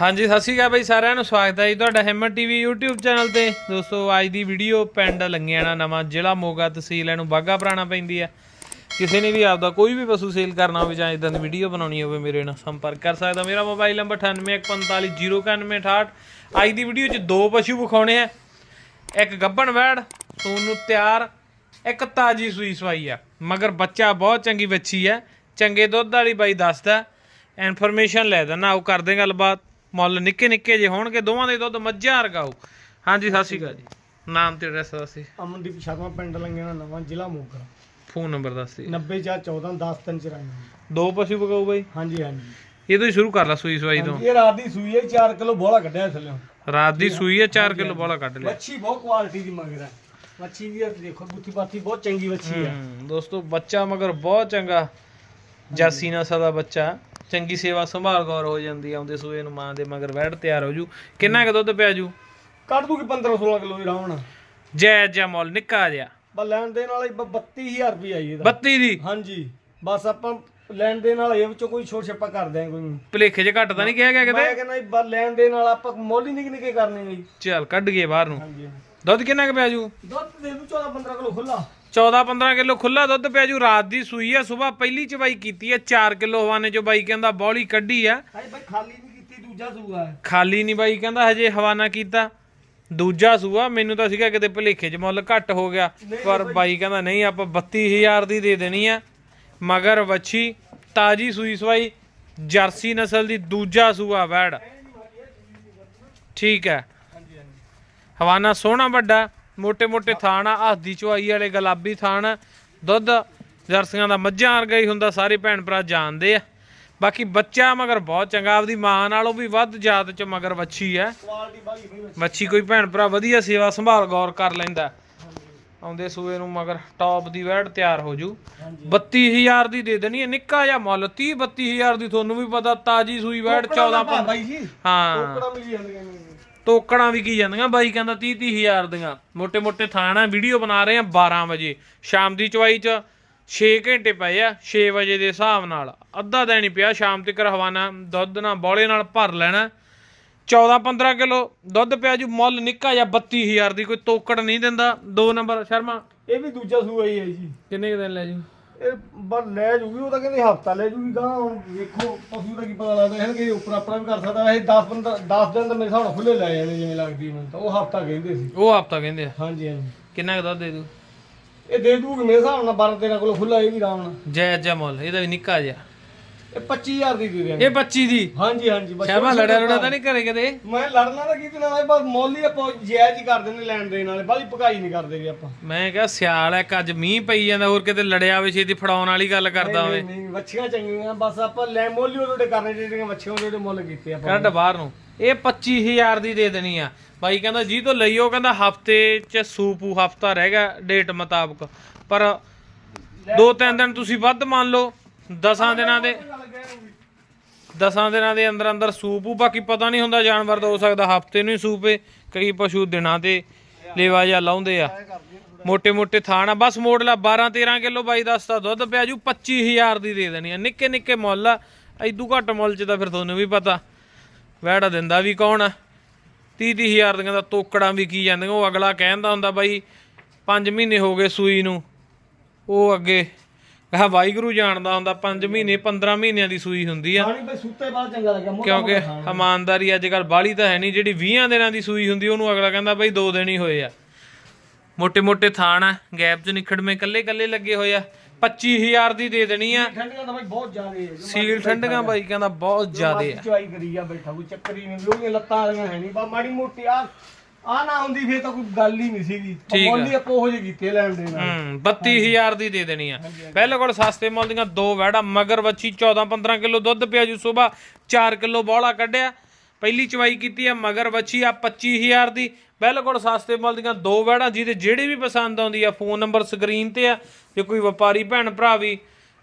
ਹਾਂਜੀ, ਸਤਿ ਸ਼੍ਰੀ ਅਕਾਲ ਬਾਈ ਸਾਰਿਆਂ ਨੂੰ, ਸਵਾਗਤ ਹੈ ਜੀ ਤੁਹਾਡਾ ਹਿੰਮਤ ਟੀਵੀ YouTube ਚੈਨਲ ਤੇ। ਦੋਸਤੋ, ਅੱਜ ਦੀ ਵੀਡੀਓ ਪਿੰਡ ਲੰਗਿਆਣਾ ਨਵਾਂ ਜ਼ਿਲ੍ਹਾ ਮੋਗਾ ਤਹਿਸੀਲ ਇਹਨੂੰ ਬਾਗਾ ਪੁਰਾਣਾ ਪੈਂਦੀ ਹੈ। ਕਿਸੇ ਨੇ ਵੀ ਆਪਦਾ ਕੋਈ ਵੀ ਪਸ਼ੂ ਸੇਲ ਕਰਨਾ ਹੋਵੇ ਜਾਂ ਇਦਾਂ ਦੀ ਵੀਡੀਓ ਬਣਾਉਣੀ ਹੋਵੇ, ਮੇਰੇ ਨਾਲ ਸੰਪਰਕ ਕਰ ਸਕਦਾ। ਮੇਰਾ ਮੋਬਾਈਲ ਨੰਬਰ 9815409168 ਅੱਜ ਦੀ ਵੀਡੀਓ 'ਚ ਦੋ ਪਸ਼ੂ ਵਿਖਾਉਣੇ ਆ। ਇੱਕ ਗੱਬਣ ਵੈੜ ਸੂਨ ਨੂੰ ਤਿਆਰ, ਇੱਕ ਤਾਜੀ ਸੂਈ ਸਵਾਈ ਆ। ਮਗਰ ਬੱਚਾ ਬਹੁਤ ਚੰਗੀ ਬੱਚੀ ਆ। ਚੰਗੇ ਦੁੱਧ ਵਾਲੀ ਬਾਈ ਦੱਸਦਾ। ਇਨਫੋਰਮੇਸ਼ਨ ਲੈ ਦੇਣਾ ਉਹ ਕਰਦੇ ਗੱਲਬਾਤ। ਮੁੱਲ ਨਿੱਕੇ ਨਿੱਕੇ ਜੇ ਹੋਣਗੇ ਦੋਵਾਂ ਦੇ ਦੁੱਧ ਮੱਝਾਂ ਹੋਊ। ਹਾਂਜੀ ਸਤਿ ਸ਼੍ਰੀ ਅਕਾਲ ਜੀ। ਨਾਮ ਤੇ ਐਡਰੈਸ ਦੱਸੀ ਅਮਨਦੀਪ ਸ਼ਰਮਾ ਪਿੰਡ ਲੰਗਿਆਣਾ ਨਵਾਂ ਜ਼ਿਲ੍ਹਾ ਮੋਗਾ। ਫੋਨ ਨੰਬਰ ਦੱਸੀ 90414 10394 ਦੋ ਪਸ਼ੂ ਵਿਕਾਊ ਬਾਈ? ਹਾਂਜੀ ਹਾਂਜੀ। ਇਹ ਤੋਂ ਹੀ ਸ਼ੁਰੂ ਕਰ ਲਾ ਸੂਈ ਸਵਾਈ ਤੋਂ। ਇਹ ਰਾਤ ਦੀ ਸੂਈ ਹੈ 4 ਕਿਲੋ ਬੋਲਾ ਕੱਢਿਆ ਥੱਲੇ ਰਾਤ ਦੀ ਸੂਈ ਹੈ 4 ਕਿਲੋ ਬੋਲਾ ਕੱਢ ਲਿਆ। ਮੱਛੀ ਬਹੁਤ ਕੁਆਲਿਟੀ ਦੀ ਮਗਰ ਹੈ। ਮੱਛੀ ਦੀ ਦੇਖੋ ਬੁੱਤੀ ਬਾਤੀ ਬਹੁਤ ਚੰਗੀ ਮੱਛੀ ਹੈ। ਹੂੰ, ਦੋਸਤੋ ਬੱਚਾ ਮਗਰ ਬਹੁਤ ਚੰਗਾ। ਜਾਸੀ ਨਸਲ ਦਾ ਬੱਚਾ। ਚੰਗੀ ਸੇਵਾ ਸੰਭਾਲ ਗੌਰ ਹੋ ਜਾਂਦੀ ਆਉਂਦੇ ਸੂਏ ਨੂੰ ਮਾਂ ਦੇ ਮਗਰ ਵੈੜ ਤਿਆਰ ਹੋ ਜੂ। ਕਿੰਨਾ ਕੁ ਦੁੱਧ ਪਿਆ ਜੂ? ਕੱਢ ਦੂਗੀ 15 16 ਕਿਲੋ ਦੀ ਰਾਵਣ। ਜੈ ਜੈ ਮੁੱਲ ਨਿੱਕਾ ਜਿਹਾ। ਬਸ ਲੈਣ ਦੇਣ ਵਾਲਾ 32000 ਰੁਪਏ ਆਈ ਇਹਦਾ। 32 ਦੀ? ਹਾਂਜੀ। ਬਸ ਆਪਾਂ ਲੈਣ ਦੇਣ ਵਾਲਾ ਇਹ ਵਿੱਚੋਂ ਕੋਈ ਛੋਟ ਛੱਪਾ ਕਰ ਦਿਆਂ ਕੋਈ ਭਲੇਖੇ 'ਚ ਘੱਟ ਤਾਂ ਨਹੀਂ ਕਿਹਾ ਗਿਆ ਕਿਤੇ? ਮੈਂ ਕਹਿੰਦਾ ਬਸ ਲੈਣ ਦੇਣ ਵਾਲਾ ਆਪਾਂ ਮੁੱਲ ਹੀ ਨਿੱਕੇ ਨਿੱਕੇ ਕਰਨੇ ਨੇ ਚੱਲ ਕੱਢ ਗਏ ਬਾਹਰ ਨੂੰ। ਹਾਂਜੀ। ਦੁੱਧ ਕਿੰਨਾ ਕੁ ਪਿਆ ਜੂ? ਦੁੱਧ ਦੇ ਦੂ 14 15 ਕਿਲੋ ਖੁੱਲਾ 14 15 ਕਿਲੋ ਖੁੱਲਾ ਦੁੱਧ ਪਿਆ ਜੂ। ਰਾਤ ਦੀ ਸੂਈ ਆ ਸਵੇਰ ਪਹਿਲੀ ਚਵਾਈ ਕੀਤੀ ਆ 4 ਕਿਲੋ ਹਵਾਨੇ ਚੋਂ ਬਾਈ ਕਹਿੰਦਾ ਬੌਲੀ ਕੱਢੀ ਆ। ਹਾਏ ਬਾਈ ਖਾਲੀ ਨਹੀਂ ਕੀਤੀ ਦੂਜਾ ਸੂਆ ਹੈ। ਖਾਲੀ ਨਹੀਂ ਬਾਈ ਕਹਿੰਦਾ ਹਜੇ ਹਵਾਨਾ ਕੀਤਾ। ਦੂਜਾ ਸੂਆ ਮੈਨੂੰ ਤਾਂ ਸੀਗਾ ਕਿਤੇ ਭਲੇਖੇ 'ਚ ਮੁੱਲ ਘੱਟ ਹੋ ਗਿਆ। ਪਰ ਬਾਈ। ਕਹਿੰਦਾ ਨਹੀਂ ਆਪਾਂ 32000 ਦੀ ਦੇ ਦੇਣੀ ਆ। ਮਗਰ ਵੱਛੀ ਤਾਜੀ ਸੂਈ ਸਵਾਈ ਜਰਸੀ ਨਸਲ ਦੀ ਦੂਜਾ ਸੂਆ ਵੈੜ। ਠੀਕ ਹੈ। ਹਵਾਨਾ ਸੋਹਣਾ ਵੱਡਾ ਮੋٹے-ਮੋٹے ਥਾਣ ਆ ਹੱਦੀ ਚੁਆਈ ਵਾਲੇ ਗੁਲਾਬੀ ਥਾਣ ਦੁੱਧ ਜਰਸੀਆਂ ਦਾ ਮੱਝਾਂ ਵਰਗਾ ਹੀ ਹੁੰਦਾ ਸਾਰੇ ਭੈਣ ਭਰਾ ਜਾਣਦੇ ਆ। ਬਾਕੀ ਬੱਚਾ ਮਗਰ ਬਹੁਤ ਚੰਗਾ ਆਪਦੀ ਮਾਂ ਨਾਲੋਂ ਵੀ ਵੱਧ ਜਾਤ ਚ ਮਗਰ ਵੱਛੀ ਹੈ ਵੱਛੀ ਕੋਈ ਭੈਣ ਭਰਾ ਵਧੀਆ ਸੇਵਾ ਸੰਭਾਲ ਗੌਰ ਕਰ ਲੈਂਦਾ। ਆਉਂਦੇ ਸੂਏ ਨੂੰ ਮਗਰ ਟੌਪ ਦੀ ਵੈੜ ਤਿਆਰ ਹੋ ਜੂ। 32000 ਦੀ ਦੇ ਦੇਣੀ ਹੈ ਨਿੱਕਾ ਜਿਹਾ ਮੁੱਲ 30 32000 ਦੀ ਤੁਹਾਨੂੰ ਵੀ ਪਤਾ ਤਾਜੀ ਸੂਈ ਵੈੜ 14 15 ਹਾਂ। ਤੋਕੜਾਂ ਵੀ ਕੀ ਜਾਂਦੀਆਂ? ਬਾਈ ਕਹਿੰਦਾ 30 ਹਜ਼ਾਰ ਦੀਆਂ। ਮੋٹے ਮੋٹے ਥਾਣਾ ਵੀਡੀਓ ਬਣਾ ਰਹੇ ਆ 12 ਵਜੇ। ਸ਼ਾਮ ਦੀ ਚਵਾਈ 'ਚ 6 ਘੰਟੇ ਪਏ ਆ 6 ਵਜੇ ਦੇ ਹਿਸਾਬ ਨਾਲ। ਅੱਧਾ ਦਿਨ ਹੀ ਪਿਆ ਸ਼ਾਮ ਤੱਕ ਹਵਾਨਾ ਦੁੱਧ ਨਾਲ ਬੋਲੇ ਨਾਲ ਭਰ ਲੈਣਾ। 14-15 ਕਿਲੋ ਦੁੱਧ ਪਿਆ ਜੂ ਮੁੱਲ ਨਿੱਕਾ ਜਾਂ ਹਜ਼ਾਰ ਦੀ ਕੋਈ ਤੋਕੜ ਨਹੀਂ ਦਿੰਦਾ। ਦੋ ਨੰਬਰ ਸ਼ਰਮਾ। ਇਹ ਵੀ ਦੂਜਾ ਸੂਆ ਹੀ ਹੈ ਜੀ। ਕਿੰਨੇ ਦਿਨ ਲੈ ਜੀ? ਇਹ ਬਸ ਲੈ ਜੂਗੀ ਉਹ ਤਾਂ ਕਹਿੰਦੇ ਹਫਤਾ ਲੈ ਜੂਗੀ ਗਾਂ ਹੁਣ ਵੇਖੋ ਪਸ਼ੂ ਦਾ ਕੀ ਪਤਾ ਲੱਗਦਾ ਹੈ ਕਿ ਉੱਪਰ ਆਪਣਾ ਵੀ ਕਰ ਸਕਦਾ ਇਹ 10 15 10 ਦਿਨ ਤਾਂ ਮੇਰੇ ਹਿਸਾਬ ਨਾਲ ਖੁੱਲੇ ਲੈ ਜਾਣੇ ਜਿਵੇਂ ਲੱਗਦੀ ਮੈਨੂੰ ਤਾਂ ਉਹ ਹਫਤਾ ਕਹਿੰਦੇ ਸੀ। ਉਹ ਹਫਤਾ ਕਹਿੰਦੇ ਆ? ਹਾਂਜੀ ਹਾਂਜੀ। ਕਿੰਨਾ ਕੁ ਦੁੱਧ ਦੇ ਦੂ ਇਹ ਦੇ ਦੂਗੀ ਮੇਰੇ ਹਿਸਾਬ ਨਾਲ 12 13 ਕਿਲੋ ਖੁੱਲਾ ਇਹ ਵੀ ਆਰਾਮ ਨਾਲ। ਜੈ ਜੈ ਮੁੱਲ ਇਹਦਾ ਵੀ ਨਿੱਕਾ ਜਿਹਾ। ਇਹ 25000 ਦੀ ਦੇ ਦਿਆਂਗੇ। ਇਹ 25 ਦੀ? ਹਾਂਜੀ ਹਾਂਜੀ ਬਸ ਸ਼ਾਮਾ ਲੜਿਆ ਲੜਾ ਤਾਂ ਨਹੀਂ ਘਰੇ ਕਦੇ। ਮੈਂ ਲੜਨਾ ਤਾਂ ਕੀਤੀ ਨਾ ਬਸ ਮੁੱਲ ਹੀ ਆਪਾਂ ਜਾਇਜ਼ ਹੀ ਕਰ ਦਿੰਦੇ ਲੈਣ ਦੇਣ ਵਾਲੇ ਬਾਲੀ ਪਕਾਈ ਨਹੀਂ ਕਰਦੇ ਗੇ ਆਪਾਂ। ਮੈਂ ਕਿਹਾ ਸਿਆਲ ਐ ਅੱਜ ਮੀਂਹ ਪਈ ਜਾਂਦਾ ਹੋਰ ਕਿਤੇ ਲੜਿਆ ਹੋਵੇ ਛੇਤੀ ਫੜਾਉਣ ਵਾਲੀ ਗੱਲ ਕਰਦਾ ਹੋਵੇ। ਨਹੀਂ ਨਹੀਂ ਵੱਛੀਆਂ ਚੰਗੀਆਂ ਬਸ ਆਪਾਂ ਲੈ ਮੁੱਲ ਹੀ ਉਹਦੇ ਕਰਨੇ ਜਿਹੜੀਆਂ ਵੱਛੀਆਂ ਉਹਦੇ ਮੁੱਲ ਕੀਤੇ ਆਪਾਂ। ਕੱਢ ਬਾਹਰ ਨੂੰ। ਇਹ 25000 ਦੀ ਦੇ ਦੇਣੀ ਆ। ਬਾਈ ਕਹਿੰਦਾ ਜੀ ਤੋਂ ਲਈਓ ਕਹਿੰਦਾ ਹਫ਼ਤੇ ਚ ਸੂਪੂ ਹਫਤਾ ਰਹਿ ਗਿਆ ਡੇਟ ਮੁਤਾਬਕ। ਪਰ ਦੋ ਤਿੰਨ ਦਿਨ ਤੁਸੀਂ ਵੱਧ ਮੰਨ ਲਓ। 10 ਦਿਨਾਂ ਦੇ 10 ਦਿਨਾਂ ਦੇ ਅੰਦਰ ਅੰਦਰ ਸੂਪ ਉਹ ਬਾਕੀ ਪਤਾ ਨਹੀਂ ਹੁੰਦਾ ਜਾਨਵਰ ਦਾ ਸਕਦਾ ਹਫ਼ਤੇ ਨੂੰ ਹੀ ਸੂਪ ਏ, ਕਈ ਪਸ਼ੂ ਦਿਨਾਂ ਤੇ ਲੇਵਾ ਜਾਂ ਲਾਉਂਦੇ ਆ। ਮੋٹے ਮੋٹے ਥਾਣਾ ਬਸ ਮੋੜ 12 13 ਕਿਲੋ ਬਾਈ ਦੱਸਦਾ ਦੁੱਧ ਪਿਆ ਜੂ 25000 ਦੀ ਦੇ ਦੇਣੀ ਆ। ਨਿੱਕੇ ਨਿੱਕੇ ਮੁੱਲ ਆ, ਐਦੂ ਘੱਟ ਮੁੱਲ ਚ ਤਾਂ ਫਿਰ ਤੁਹਾਨੂੰ ਵੀ ਪਤਾ। ਵੈੜਾ ਦਿੰਦਾ ਵੀ ਕੌਣ ਆ? 30 30000 ਦੀਆਂ ਦਾ ਤੋਕੜਾਂ ਵੀ ਕੀ ਜਾਂਦੀਆਂ, ਉਹ ਅਗਲਾ ਕਹਿੰਦਾ ਹੁੰਦਾ ਬਾਈ 5 ਮਹੀਨੇ ਹੋ ਗਏ ਸੂਈ ਨੂੰ, ਉਹ ਅੱਗੇ ਕਹਾ ਵਾਹਿਗੁਰੂ ਜਾਣਦਾ ਹੁੰਦਾ 5 ਮਹੀਨੇ 15 ਮਹੀਨਿਆਂ ਦੀ ਸੂਈ ਹੁੰਦੀ ਆ। ਪਾਣੀ ਬਈ ਸੁੱਤੇ ਬਾਅਦ ਚੰਗਾ ਲੱਗਿਆ ਮੋਟਾ ਕਿਉਂਕਿ ਇਮਾਨਦਾਰੀ ਅੱਜ ਕੱਲ ਬਾਹਲੀ ਤਾਂ ਹੈ ਨਹੀਂ ਜਿਹੜੀ 20 ਦਿਨਾਂ ਦੀ ਸੂਈ ਹੁੰਦੀ ਉਹਨੂੰ ਅਗਲਾ ਕਹਿੰਦਾ ਬਈ 2 ਦਿਨ ਹੀ ਹੋਏ ਆ। ਮੋਟੇ ਮੋਟੇ ਥਾਣ ਆ ਗੈਪ 'ਚ ਨਿਖੜ ਮੇ ਕੱਲੇ ਕੱਲੇ ਲੱਗੇ ਹੋਏ ਆ। 25000 ਦੀ ਦੇ ਦੇਣੀ ਆ। ਠੰਡੀਆਂ ਤਾਂ ਬਾਈ ਬਹੁਤ ਜ਼ਿਆਦੇ ਆ ਸੀਲ ਠੰਡੀਆਂ ਬਾਈ ਕਹਿੰਦਾ ਬਹੁਤ ਜ਼ਿਆਦਾ ਆ। ਚੁਆਈ ਕਰੀ ਆ ਬੈਠਾ ਕੋਈ ਚੱਕਰ ਨਹੀਂ ਲੋਹੇ ਲੱਤਾਂ ਹੈ ਨਹੀਂ ਬਾ ਮਾੜੀ ਮੋਟੀ ਆ ਆ ਨਾ ਹੁੰਦੀ ਫੇਰ ਤਾਂ ਕੋਈ ਗੱਲ ਹੀ ਨਹੀਂ ਸੀਗੀ। ਠੀਕ ਆ। ਮੁੱਲ ਆਪਾਂ ਉਹੋ ਜਿਹੇ ਕੀਤੇ ਲੈਣ ਦੇ ਨਾਲ ਹੂੰ 32000 ਦੀ ਦੇ ਦੇਣੀ ਆ। ਪਹਿਲੇ ਕੋਲ ਸਸਤੇ ਮੁੱਲ ਦੀਆਂ ਦੋ ਵੈੜਾ ਮਗਰ ਵੱਛੀ 14 15 ਕਿਲੋ ਦੁੱਧ ਪਿਆ ਜੂ ਸਵੇਰ 4 ਕਿਲੋ ਬੋਲਾ ਕੱਢਿਆ। ਪਹਿਲੀ ਚਵਾਈ ਕੀਤੀ ਆ ਮਗਰ ਵੱਛੀ ਆ 25000 ਦੀ। ਬਿਲਕੁਲ ਸਸਤੇ ਮੁੱਲ ਦੀਆਂ ਦੋ ਵੈੜਾ ਜਿਹਦੇ ਜਿਹੜੇ ਵੀ ਪਸੰਦ ਆਉਂਦੀ ਆ ਫੋਨ ਨੰਬਰ ਸਕਰੀਨ ਤੇ ਆ। ਜੇ ਕੋਈ ਵਪਾਰੀ ਭੈਣ ਭਰਾ ਵੀ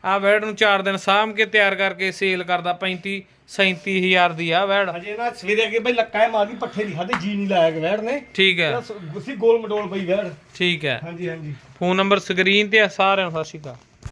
ਆ ਵੈੜ ਨੂੰ 4 ਦਿਨ ਸਾਂਭ ਕੇ ਤਿਆਰ ਕਰਕੇ ਸੇਲ ਕਰਦਾ 35 37000 ਦੀ ਆ ਵੈੜ। ਹਜੇ ਨਾ ਸਵੇਰੇ ਅੱਗੇ ਬਈ ਲੱਕਾ ਮਾਰਦੀ ਪੱਠੇ ਦੀ ਹੱਦ ਜੀ ਨਹੀਂ ਲਾਇਆ ਵੈੜ ਨੇ। ਠੀਕ ਹੈ। ਗੁੱਸੀ ਗੋਲ ਮਡੋਲ ਪਈ ਵੈੜ। ਠੀਕ ਹੈ। ਹਾਂਜੀ ਹਾਂਜੀ। ਫੋਨ ਨੰਬਰ ਸਕਰੀਨ ਤੇ ਆ ਸਾਰਿਆਂ ਨੂੰ ਸਤਿ ਸ਼੍ਰੀ ਅਕਾਲ।